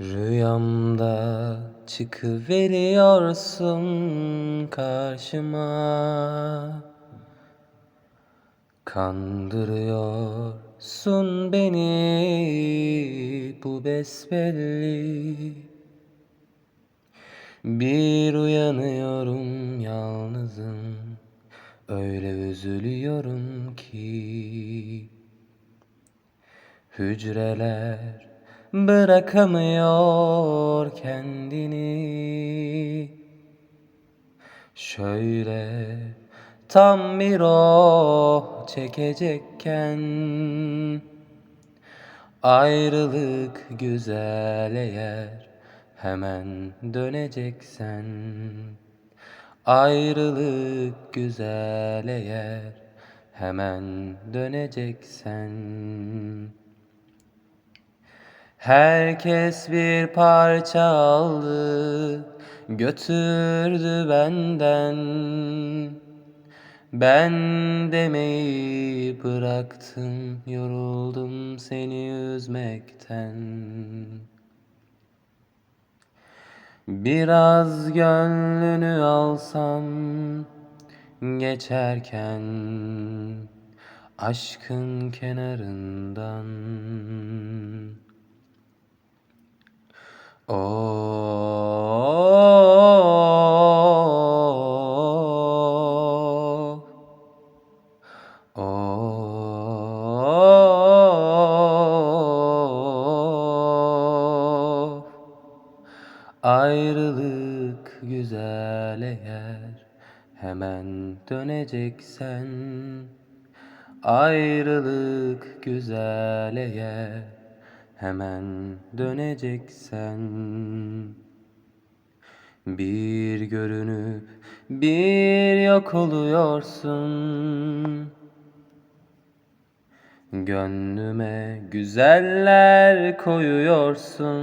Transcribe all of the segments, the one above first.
Rüyamda çıkıveriyorsun karşıma. Kandırıyorsun beni bu besbelli. Bir uyanıyorum yalnızım Öyle üzülüyorum ki. Hücreler bırakamıyor kendini. Şöyle tam bir oh çekecekken Ayrılık güzel eğer hemen döneceksen. Ayrılık güzel eğer hemen döneceksen Herkes bir parça aldı, götürdü benden. Ben demeyi bıraktım, yoruldum seni üzmekten. Biraz gönlünü alsam geçerken aşkın kenarından. Oh, oh, Ayrılık güzel eğer hemen döneceksen Ayrılık güzel eğer hemen döneceksen. Bir görünüp bir yok oluyorsun. Gönlüme güzeller koyuyorsun.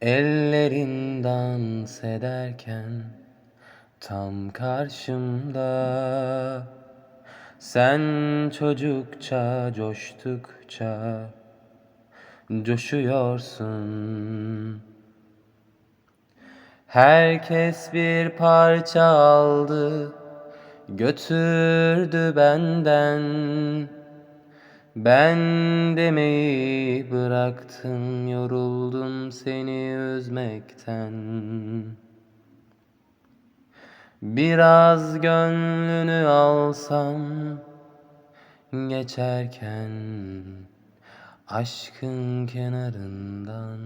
Ellerin dans ederken tam karşımda Sen çocukça coştukça coşuyorsun. Herkes bir parça aldı götürdü benden. Ben demeyi bıraktım yoruldum seni üzmekten Biraz gönlünü alsam geçerken aşkın kenarından